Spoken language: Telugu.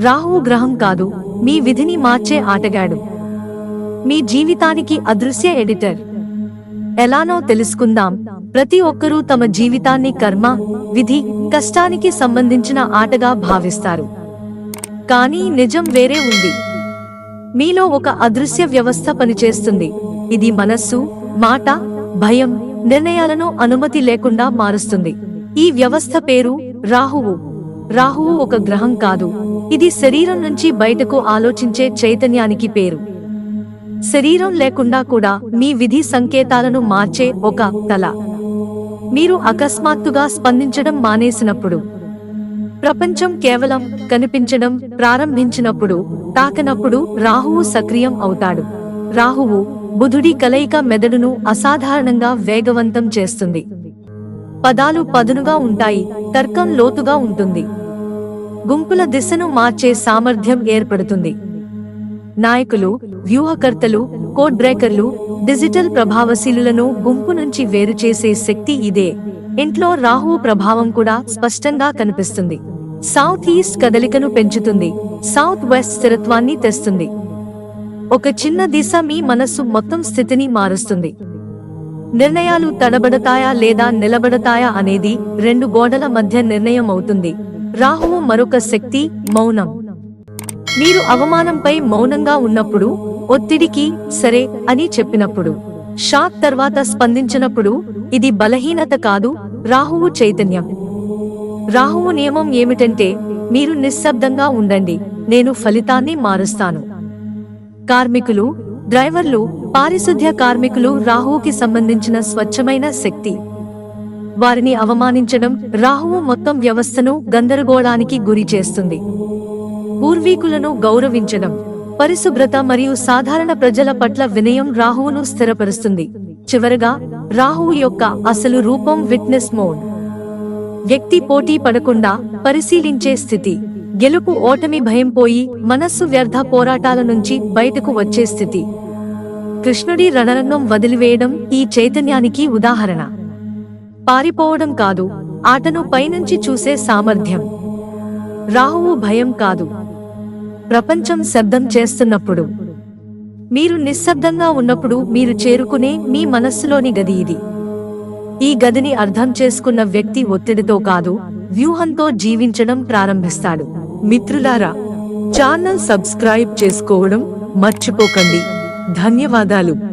రాహువు గ్రహం కాదు మీ విధిని మార్చే ఆటగాడు. మీ జీవితానికి అదృశ్య ఎడిటర్. ఎలానో తెలుసుకుందాం ప్రతి ఒక్కరూ తమ జీవితాన్ని కర్మ విధి కష్టానికి సంబంధించిన ఆటగా భావిస్తారు. కానీ నిజం వేరే ఉంది. మీలో ఒక అదృశ్య వ్యవస్థ పనిచేస్తుంది. ఇది మనస్సు మాట భయం నిర్ణయాలను అనుమతి లేకుండా మారుస్తుంది. ఈ వ్యవస్థ పేరు రాహువు. రాహువు ఒక గ్రహం కాదు. ఇది శరీరం నుంచి బయటకు ఆలోచించే చైతన్యానికి పేరు. శరీరం లేకుండా కూడా మీ విధి సంకేతాలను మార్చే ఒక తల. మీరు అకస్మాత్తుగా స్పందించడం మానేసినప్పుడు ప్రపంచం కేవలం కనిపించడం ప్రారంభించినప్పుడు తాకనప్పుడు రాహువు సక్రియం అవుతాడు. రాహువు బుధుడి కలయిక మెదడును అసాధారణంగా వేగవంతం చేస్తుంది. పదాలు పదునుగా ఉంటాయి తర్కం లోతుగా ఉంటుంది. గుంపుల దిశను మార్చే సామర్థ్యం ఏర్పడుతుంది. నాయకులు వ్యూహకర్తలు కోడ్ బ్రేకర్లు డిజిటల్ ప్రభావశీలులను గుంపు నుంచి వేరు చేసే శక్తి ఇదే. ఇంట్లో రాహువు ప్రభావం కూడా స్పష్టంగా కనిపిస్తుంది. సౌత్ ఈస్ట్ కదలికను పెంచుతుంది. సౌత్ వెస్ట్ స్థిరత్వాన్ని తెస్తుంది. ఒక చిన్న దిశ మీ మనస్సు మొత్తం స్థితిని మారుస్తుంది. నిర్ణయాలు తడబడతాయా లేదా నిలబడతాయా అనేది రెండు గోడల మధ్య నిర్ణయం అవుతుంది రాహువు మరొక శక్తి మౌనం. మీరు అవమానంపై మౌనంగా ఉన్నప్పుడు ఒత్తిడికి సరే అని చెప్పినప్పుడు షాక్ తర్వాత స్పందించినప్పుడు ఇది బలహీనత కాదు రాహువు చైతన్యం. రాహువు నియమం ఏమిటంటే మీరు నిశ్శబ్దంగా ఉండండి నేను ఫలితాన్ని మారుస్తాను. కార్మికులు డ్రైవర్లు పారిశుద్ధ్య కార్మికులు రాహువుకి సంబంధించిన స్వచ్ఛమైన శక్తి. వారిని అవమానించడం రాహువు మొత్తం వ్యవస్థను గందరగోళానికి గురి చేస్తుంది. పూర్వీకులను గౌరవించడం పరిశుభ్రత మరియు సాధారణ ప్రజల పట్ల వినయం రాహువును స్థిరపరుస్తుంది. చివరగా రాహువు యొక్క అసలు రూపం విట్నెస్ మోడ్. వ్యక్తి పోటీ పడకుండా పరిశీలించే స్థితి. గెలుపు ఓటమి భయం పోయి మనస్సు వ్యర్థ పోరాటాల నుంచి బయటకు వచ్చే స్థితి. కృష్ణుడి రణరంగం వదిలివేయడం ఈ చైతన్యానికి ఉదాహరణ. పారిపోవడం కాదు ఆటను పైనుంచి చూసే సామర్థ్యం. రాహువు భయం కాదు. ప్రపంచం శబ్దం చేస్తున్నప్పుడు. మీరు నిశ్శబ్దంగా ఉన్నప్పుడు మీరు చేరుకునే మీ మనస్సులోని గది ఇది. ఈ గదిని అర్థం చేసుకున్న వ్యక్తి ఒత్తిడితో కాదు వ్యూహంతో జీవించడం ప్రారంభిస్తాడు. మిత్రులారా ఛానల్ సబ్స్క్రైబ్ చేసుకోవడం మర్చిపోకండి. ధన్యవాదాలు.